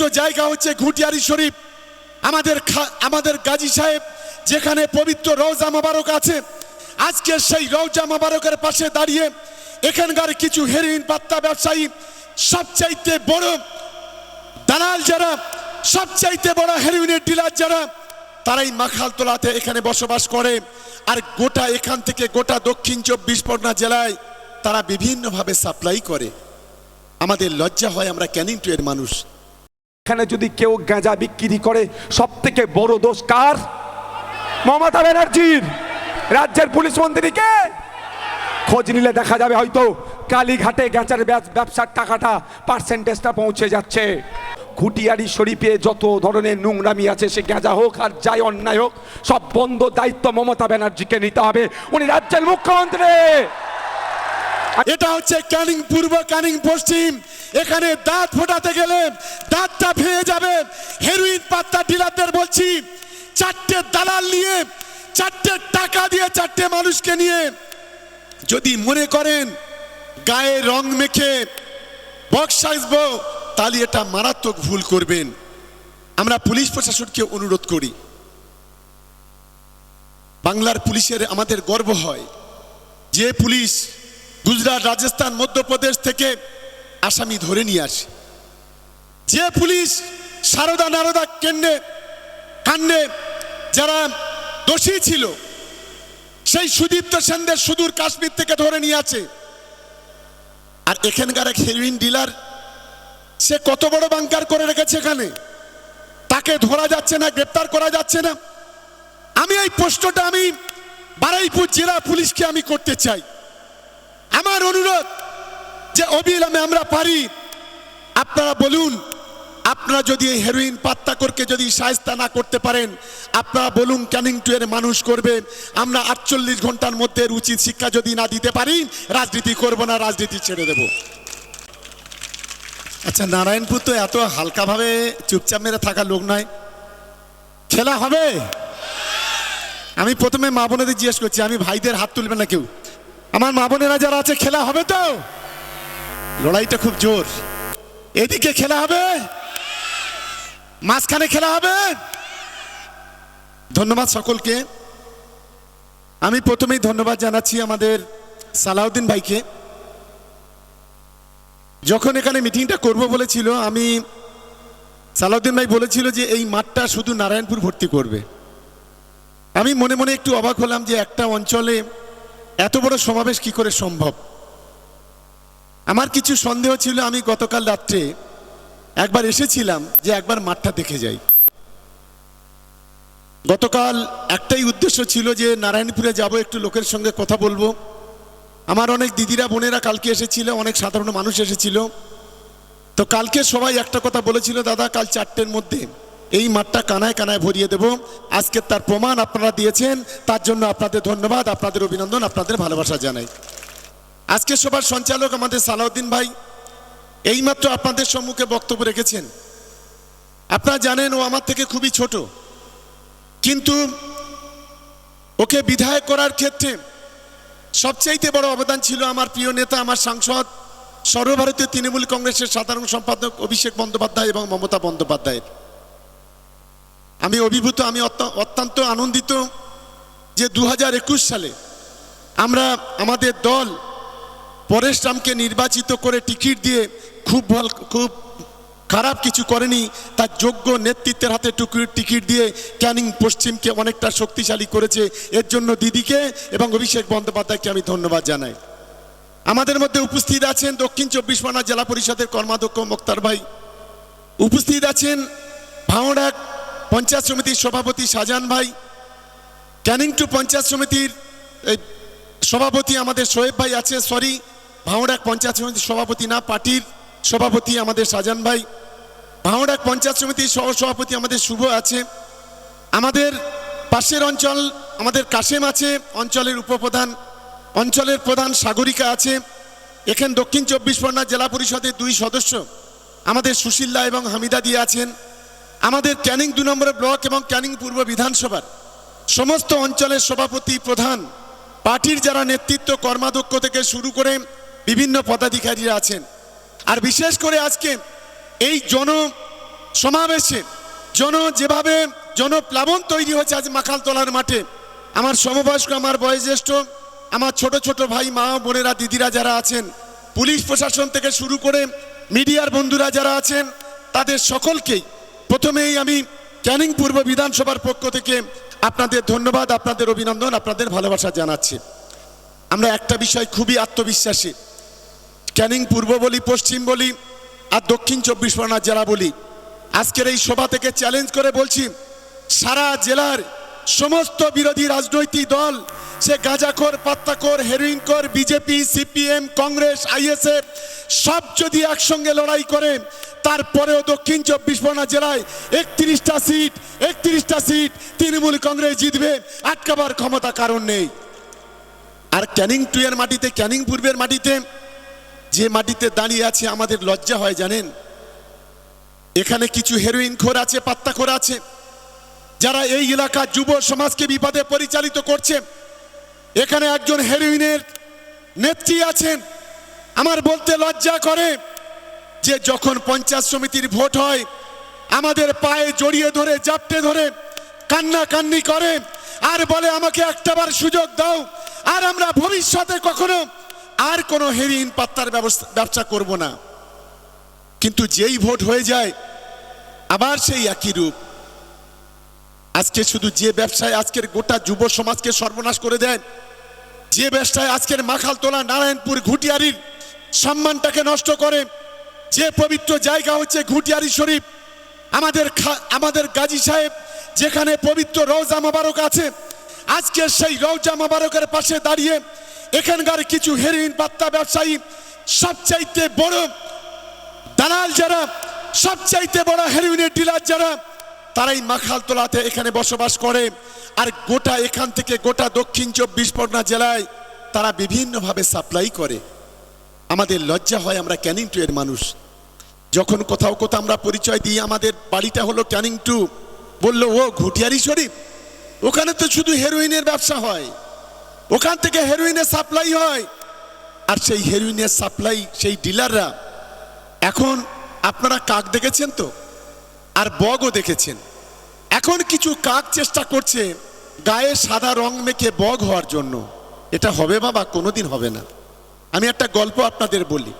নির্দিষ্ট জায়গা হচ্ছে ঘুটিয়ারি শরীফ। আমাদের আমাদের গাজী সাহেব, যেখানে পবিত্র রওজা মোবারক আছে, আজকে সেই রওজা মোবারকের পাশে দাঁড়িয়ে এখানকার কিছু হেরোইন, পাত্তা ব্যবসায়ী, সবচাইতে বড় দালাল যারা, সবচাইতে বড় হেরোইনের ডিলার যারা, তারাই মাখাল তোলাতে এখানে বসবাস করে। আর গোটা এখান থেকে গোটা দক্ষিণ চব্বিশ পরগনা জেলায় তারা বিভিন্নভাবে সাপ্লাই করে। আমাদের লজ্জা হয় আমরা ক্যানিং টু এর মানুষ? এখানে যদি কেউ গাঁজা বিক্রি করে সব থেকে বড় দোষ কার? মমতা ব্যানার্জির। রাজ্যের পুলিশ মন্ত্রীকে। খোঁজ নিলে দেখা যাবে হয়তো কালীঘাটে গাঁজার ব্যবসার টাকাটা পার্সেন্টেজটা পৌঁছে যাচ্ছে। খুটিয়ারি শরীফে যত ধরনের নোংরামি আছে, সে গাঁজা হোক আর যাই অন্যায় হোক, সব বন্ধ দায়িত্ব মমতা ব্যানার্জিকে নিতে হবে। উনি রাজ্যের মুখ্যমন্ত্রী! এটা হচ্ছে ক্যানিং পূর্ব ক্যানিং পশ্চিম। এখানে দাঁত ফোটাতে গেলে দাঁতটা ভেঙে যাবে। হেরোইন পাত্তা ডিলারদের বলছি, চারটে দালাল নিয়ে, চারটে টাকা দিয়ে চারটে মানুষকে নিয়ে যদি মনে করেন গায়ে রং মেখে বক্স আসব তাহলে এটা মারাত্মক ভুল করবেন। আমরা পুলিশ প্রশাসনকে অনুরোধ করি। বাংলার পুলিশের আমাদের গর্ব হয়। যে পুলিশ গুজরাট, রাজস্থান, মধ্যপ্রদেশ থেকে আসামি ধরে নিয়ে আসে। যে পুলিশ সারদা নারদা কেন্দ্রে কাণ্ডে যারা দোষী ছিল, সেই সুদীপ্ত সেনদের সুদূর কাশ্মীর থেকে ধরে নিয়ে আছে আর এখানকার এক হেরোইন ডিলার সে কত বড় বাংকার করে রেখেছে এখানে? তাকে ধরা যাচ্ছে না, গ্রেপ্তার করা যাচ্ছে না। আমি এই প্রশ্নটা আমি বারাইপুর জেলা পুলিশকে আমি করতে চাই। আমার অনুরোধ যে অবিলম্বে আমরা পারি। আপনারা বলুন, আপনারা যদি এই হেরোইন পাত্তাকরকে যদি সায়স্তা না করতে পারেন, আপনারা বলুন ক্যানিং টু এর মানুষ করবে। আমরা আটচল্লিশ ঘণ্টার মধ্যে উচিত শিক্ষা যদি না দিতে পারি, রাজনীতি করব না, রাজনীতি ছেড়ে দেব। আচ্ছা নারায়ণপুর তো এত হালকাভাবে চুপচাপ মেরে থাকা লোক নয়। খেলা হবে? আমি প্রথমে মা বোনেদের জিজ্ঞেস করছি, আমি ভাইদের হাত তুলবে না কেউ? আমার মা বোনেরা যারা আছে, খেলা হবে তো? লড়াইটা খুব জোর। এদিকে খেলা হবে? মাঝখানে খেলা হবে? ধন্যবাদ সকলকে। আমি প্রথমেই ধন্যবাদ জানাচ্ছি আমাদের সালাউদ্দিন ভাইকে। যখন এখানে মিটিংটা করব বলেছিল, আমি সালাউদ্দিন ভাই বলেছিল যে এই মাঠটা শুধু নারায়ণপুর ভর্তি করবে। আমি মনে মনে একটু অবাক হলাম যে একটা অঞ্চলে এত বড় সমাবেশ কি করে সম্ভব? আমার কিছু সন্দেহ ছিল, আমি গতকাল রাত্রে একবার এসেছিলাম যে একবার মাঠটা দেখে যাই। গতকাল একটাই উদ্দেশ্য ছিল যে নারায়ণপুরে যাব, একটু লোকের সঙ্গে কথা বলব। আমার অনেক দিদিরা, বোনেরা কালকে এসেছিল, অনেক সাধারণ মানুষ এসেছিল। তো কালকে সবাই একটা কথা বলেছিল, দাদা, কাল চারটের মধ্যে এই মাঠটা কানায় কানায় ভরিয়ে দেব। আজকে তার প্রমাণ আপনারা দিয়েছেন। তার জন্য আপনাদের ধন্যবাদ, আপনাদের অভিনন্দন, আপনাদের ভালোবাসা জানাই। আজকে সবার সঞ্চালক আমাদের সালাউদ্দিন ভাই। এইমাত্র আপনাদের সম্মুখে বক্তব্য রেখেছেন। আপনারা জানেন ও আমার থেকে খুবই ছোট। কিন্তু ওকে বিধায়ক করার ক্ষেত্রে সবচাইতে বড় অবদান ছিল আমার প্রিয় নেতা, আমার সাংসদ, সর্বভারতীয় তৃণমূল কংগ্রেসের সাধারণ সম্পাদক অভিষেক বন্দ্যোপাধ্যায় এবং মমতা বন্দ্যোপাধ্যায়ের। আমি অভিভূত, আমি অত্যন্ত আনন্দিত যে দু হাজার একুশ সালে আমরা আমাদের দল পরেশ রামকে নির্বাচিত করে টিকিট দিয়ে খুব ভালো, খুব খারাপ কিছু করেনি। তার যোগ্য নেতৃত্বের হাতে টুকুর টিকিট দিয়ে ক্যানিং পশ্চিমকে অনেকটা শক্তিশালী করেছে। এর জন্য দিদিকে এবং অভিষেক বন্দ্যোপাধ্যায়কে আমি ধন্যবাদ জানাই। আমাদের মধ্যে উপস্থিত আছেন দক্ষিণ চব্বিশ পরগনা জেলা পরিষদের কর্মাধ্যক্ষ মোক্তার ভাই। উপস্থিত আছেন ভাঙড়াক পঞ্চায়েত সমিতির সভাপতি শাহজাহান ভাই, ক্যানিং টু পঞ্চায়েত সমিতির, এই সভাপতি আমাদের সোহেব ভাই আছে সরি ভাঙড়াক পঞ্চায়েত সমিতির সভাপতি না, পার্টির সভাপতি আমাদের শাহজাহান ভাই ভাঙড়াক পঞ্চায়েত সমিতির সহ সভাপতি আমাদের শুভ আছে, আমাদের পাশের অঞ্চল, আমাদের কাশেম আছে, অঞ্চলের উপপ্রধান, অঞ্চলের প্রধান সাগরিকা আছে, এখানে দক্ষিণ চব্বিশ পরগনা জেলা পরিষদের দুই সদস্য, আমাদের সুশীল্লা এবং হামিদা দিয়ে আছেন আমাদের ক্যানিং দু নম্বরের ব্লক এবং ক্যানিং পূর্ব বিধানসভার সমস্ত অঞ্চলের সভাপতি প্রধান, পার্টির যারা নেতৃত্ব, কর্মাধ্যক্ষ থেকে শুরু করে বিভিন্ন পদাধিকারীরা আছেন। আর বিশেষ করে আজকে এই জন সমাবেশে, জন যেভাবে জনপ্লাবন তৈরি হয়েছে আজ মাখালতলার মাঠে, আমার সমবয়স্ক, আমার বয়োজ্যেষ্ঠ, আমার ছোট ছোট ভাই, মা, বোনেরা, দিদিরা যারা আছেন, পুলিশ প্রশাসন থেকে শুরু করে মিডিয়ার বন্ধুরা যারা আছেন, তাদের সকলকেই প্রথমেই আমি ক্যানিং পূর্ব বিধানসভার পক্ষ থেকে আপনাদের ধন্যবাদ, আপনাদের অভিনন্দন, আপনাদের ভালোবাসা জানাচ্ছি। আমরা একটা বিষয় খুবই আত্মবিশ্বাসী। ক্যানিং পূর্ব বলি, পশ্চিম বলি, আর দক্ষিণ চব্বিশ পরগনা জেলা বলি। আজকের এই সভা থেকে চ্যালেঞ্জ করে বলছি, সারা জেলার সমস্ত বিরোধী রাজনৈতিক দল সে গাঁজাখোর, পাত্তাখোর, হেরোইনখোর, বিজেপি, সিপিএম, কংগ্রেস, আইএসএফ, সব যদি একসঙ্গে লড়াই করে, তারপরেও দক্ষিণ চব্বিশ পরগনা জেলায় একত্রিশটা সিট একত্রিশটা সিট তৃণমূল কংগ্রেস জিতবে। আটকাবার ক্ষমতা কারণ নেই। আর ক্যানিং টু এর মাটিতে, ক্যানিং পূর্বের মাটিতে, যে মাটিতে দাঁড়িয়ে আছে, আমাদের লজ্জা হয়, জানেন? এখানে কিছু হেরোইন খোর আছে পাত্তা খোর আছে, যারা এই এলাকার যুব সমাজকে বিপদে পরিচালিত করছে। এখানে একজন হেরোইনের নেত্রী আছেন। আমার বলতে লজ্জা করে যে যখন পঞ্চায়েত সমিতির ভোট হয়, আমাদের পায়ে জড়িয়ে ধরে, জাপটে ধরে কান্না কান্নি করে, আর বলে, আমাকে একটাবার সুযোগ দাও, আর আমরা ভবিষ্যতে কখনো আর কোনো হেরিন পাত্তার ব্যবস্থা, ব্যবসা করব না। কিন্তু যেই ভোট হয়ে যায়, আবার সেই একই রূপ। আজকে শুধু যে ব্যবসায় আজকের গোটা যুব সমাজকে সর্বনাশ করে দেন, যে ব্যবসায় আজকের মাখালতলা নারায়ণপুর ঘুটিয়ারির সম্মানটাকে নষ্ট করে যে পবিত্র জায়গা হচ্ছে ঘুটিয়ারি শরীফ, আমাদের আমাদের গাজী সাহেব, যেখানে পবিত্র রওজা মোবারক আছে, আজকে সেই রওজা মোবারকের পাশে দাঁড়িয়ে এখানকার কিছু হেরোইন পাত্তা ব্যবসায়ী সবচাইতে বড় দালাল যারা, সবচাইতে বড় হেরোইনের ডিলার যারা তারাই মাখালতলাতে এখানে বসবাস করে। আর গোটা এখান থেকে গোটা দক্ষিণ চব্বিশ পরগনা জেলায় তারা বিভিন্নভাবে সাপ্লাই করে। আমাদের লজ্জা হয় আমরা ক্যানিং টু এর মানুষ। যখন কোথাও কোথাও আমরা পরিচয় দিই, আমাদের বাড়িটা হলো ক্যানিং টু। বলল, ও, ঘুটিয়ারি শরীফ? ওখানে তো শুধু হেরোইনের ব্যবসা হয়। ওখান থেকে হেরোইনের সাপ্লাই হয়। আর সেই হেরোইনের সাপ্লাই সেই ডিলাররা এখন আপনারা কাক দেখেছেন তো? আর বগও দেখেছেন। এখন কিছু কাক চেষ্টা করছে গায়ে সাদা রং মেখে বগ হওয়ার জন্য। এটা হবে বাবা, কোনোদিন হবে না। আমি একটা গল্প আপনাদের বলি।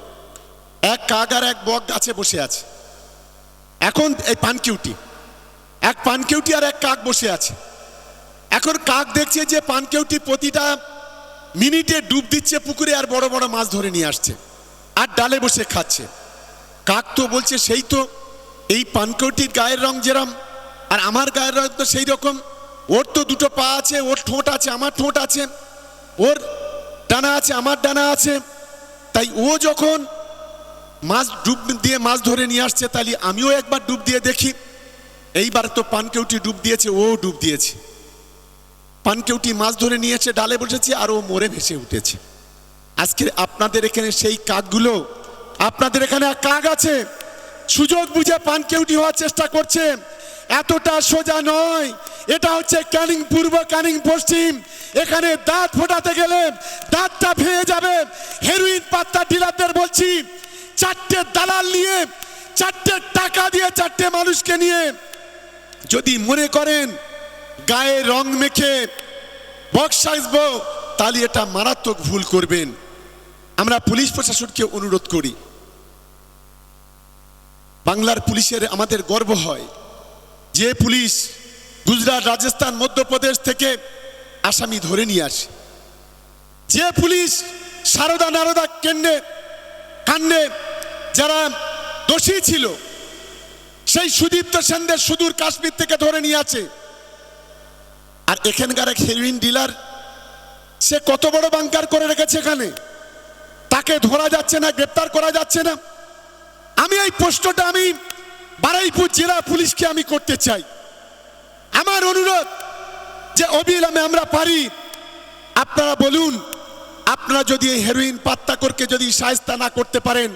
এক কাক আর এক বক গাছে বসে আছে। এখন এই পানকিউটি। এক পানকিউটি আর এক কাক বসে আছে। এখন কাক দেখছে যে পানকেউটি প্রতিটা মিনিটে ডুব দিচ্ছে পুকুরে আর বড় বড় মাছ ধরে নিয়ে আসছে। আর ডালে বসে খাচ্ছে। কাক তো বলছে, সেই তো এই পানকৌটির গায়ের রং যেরম, আর আমার গায়ের রং তো সেই রকম। ওর তো দুটো পা আছে, ওর ঠোঁট আছে, আমার ঠোঁট আছে, ওর ডানা আছে, আমার ডানা আছে। তাই ও যখন মাছ ডুব দিয়ে মাছ ধরে নিয়ে আসছে, তাহলে আমিও একবার ডুব দিয়ে দেখি। এইবার তো পানকেউটি ডুব দিয়েছে, ও ডুব দিয়েছে। পানকেউটি মাছ ধরে নিয়েছে ডালে বসেছে, আর ও মরে ভেসে উঠেছে। আজকে আপনাদের এখানে সেই কাকগুলো, আপনাদের এখানে কাক আছে সুযোগ বুঝে পানকেউটি হওয়ার চেষ্টা করছে। এতটা সোজা নয়। এটা হচ্ছে ক্যানিং পূর্ব, ক্যানিং পশ্চিম। এখানে দাঁত ফোটাতে গেলে দাঁতটা ভেঙে যাবে। হেরোইন পাত্তা ডিলারদের বলছি, চারটে দালাল নিয়ে, চারটে টাকা দিয়ে চারটে মানুষকে নিয়ে যদি মনে করেন গায়ে রং মেখে বক্স আসব তাহলে এটা মারাত্মক ভুল করবেন। আমরা পুলিশ প্রশাসনকে অনুরোধ করি। বাংলার পুলিশের আমাদের গর্ব হয় যে পুলিশ গুজরাট, রাজস্থান, মধ্যপ্রদেশ থেকে আসামি ধরে নিয়ে আসে। যে পুলিশ সারদা নারদা কেন্দ্রে কাণ্ডে যারা দোষী ছিল, সেই সুদীপ্ত সেনদের সুদূর কাশ্মীর থেকে ধরে নিয়ে আছে আর এখানকার এক হেরোইন ডিলার সে কত বড় বাংকার করে রেখেছে এখানে? তাকে ধরা যাচ্ছে না, গ্রেপ্তার করা যাচ্ছে না। আমি এই প্রশ্নটা আমি বারাইপুর জেলা পুলিশকে আমি করতে চাই। আমার অনুরোধ যে অবিলম্বে আমরা পারি, আপনারা বলুন, আপনারা যদি এই হেরোইন পাত্তাকরকে যদি সায়স্তা না করতে পারেন,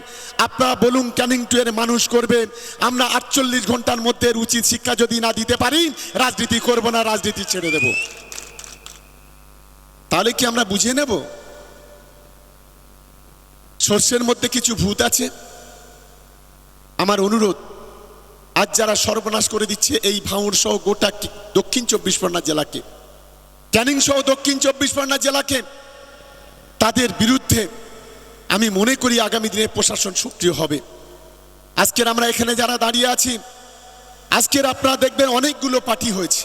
আপনারা বলুন ক্যানিং টু এর মানুষ করবে, আমরা আটচল্লিশ ঘণ্টার মধ্যে উচিত শিক্ষা যদি না দিতে পারি, রাজনীতি করব না, রাজনীতি ছেড়ে দেব। তাহলে কি আমরা বুঝে নেব? সর্ষের মধ্যে কিছু ভূত আছে? আমার অনুরোধ, আজ যারা সর্বনাশ করে দিচ্ছে এই ভাঙড় সহ গোটা দক্ষিণ চব্বিশ পরগনা জেলাকে, ক্যানিং সহ দক্ষিণ চব্বিশ পরগনা জেলাকে, তাদের বিরুদ্ধে আমি মনে করি আগামী দিনে প্রশাসন সক্রিয় হবে। আজকের আমরা এখানে যারা দাঁড়িয়ে আছি, আজকের আপনারা দেখবেন অনেকগুলো পার্টি হয়েছে।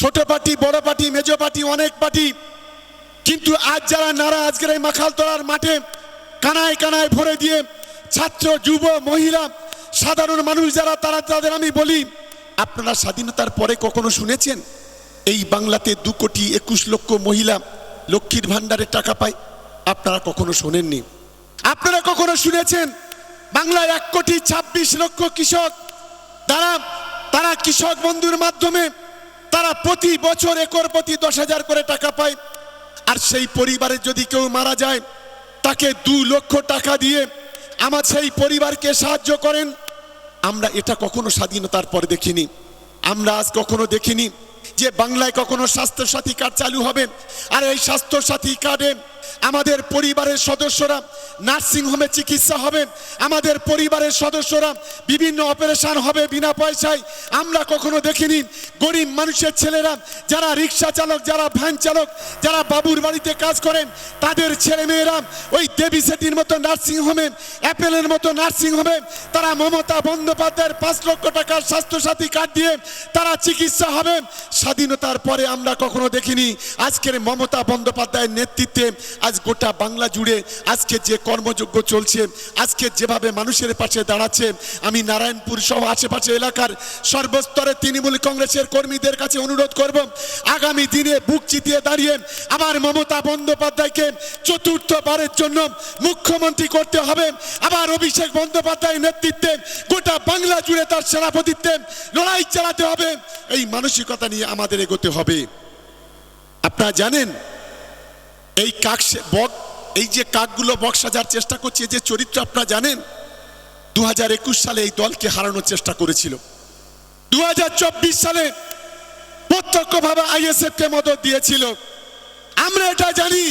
ছোট পার্টি, বড় পার্টি মেজো পার্টি, অনেক পার্টি। কিন্তু আজ যারা নারা আজকের এই মাখালতলার মাঠে কানায় কানায় ভরে দিয়ে ছাত্র, যুব, মহিলা, সাধারণ মানুষ যারা, তারা তাদের আমি বলি, আপনারা স্বাধীনতার পরে কখনো শুনেছেন? এই বাংলাতে দু কোটি একুশ লক্ষ মহিলা লক্ষ্মীর ভাণ্ডারে টাকা পায়। আপনারা কখনো শোনেননি? আপনারা কখনো শুনেছেন? বাংলায় এক কোটি ছাব্বিশ লক্ষ কৃষক, তারা তারা কৃষক বন্ধুর মাধ্যমে, তারা প্রতি বছর একর প্রতি দশ হাজার করে টাকা পায়। আর সেই পরিবারের যদি কেউ মারা যায়, তাকে দু লক্ষ টাকা দিয়ে আমার সেই পরিবারকে সাহায্য করেন। আমরা এটা কখনো স্বাধীনতার পর দেখিনি। আমরা আজ কখনো দেখিনি যে বাংলায় কখনো স্বাস্থ্য সাথী কার্ড চালু হবে। আর এই স্বাস্থ্য সাথী কার্ডে আমাদের পরিবারের সদস্যরা নার্সিং হোমে চিকিৎসা হবে, আমাদের পরিবারের সদস্যরা বিভিন্ন অপারেশন হবে বিনা পয়সায়। আমরা কখনো দেখিনি গরিব মানুষের ছেলেরা, যারা রিক্সা চালক, যারা ভ্যান চালক, যারা বাবুর বাড়িতে কাজ করেন, তাদের ছেলে মেয়েরা ওই দেবী সেটির মতো নার্সিং হোমে, অ্যাপেলের মতো নার্সিং হোমে, তারা মমতা বন্দ্যোপাধ্যায়ের পাঁচ লক্ষ টাকার স্বাস্থ্যসাথী কার্ড দিয়ে তারা চিকিৎসা হবে। স্বাধীনতার পরে আমরা কখনো দেখিনি আজকের মমতা বন্দ্যোপাধ্যায়ের নেতৃত্বে আজ গোটা বাংলা জুড়ে আজকে যে কর্মযোগ্য চলছে, আজকে যেভাবে মানুষের পাশে দাঁড়াচ্ছে, আমি নারায়ণপুর সহ আশেপাশে এলাকার সর্বস্তরে তৃণমূল কংগ্রেসের কর্মীদের কাছে অনুরোধ করব, আগামী দিনে বুক চিতিয়ে দাঁড়িয়ে আবার মমতা বন্দ্যোপাধ্যায়কে চতুর্থবারের জন্য মুখ্যমন্ত্রী করতে হবে। আবার অভিষেক বন্দ্যোপাধ্যায়ের নেতৃত্বে গোটা বাংলা জুড়ে তার সেনাপতিত্বে লড়াই চালাতে হবে। এই মানসিকতা নিয়ে আমাদের এগোতে হবে। আপনারা জানেন এই কাক বক এই যে কাকগুলো বক সাজার চেষ্টা করছে যে চরিত্র আপনারা জানেন দু একুশ সালে এই দলকে হারানোর চেষ্টা করেছিল। দু হাজার চব্বিশ সালে প্রত্যক্ষভাবে আইএসএফ কে মদত দিয়েছিল। আমরা এটা জানি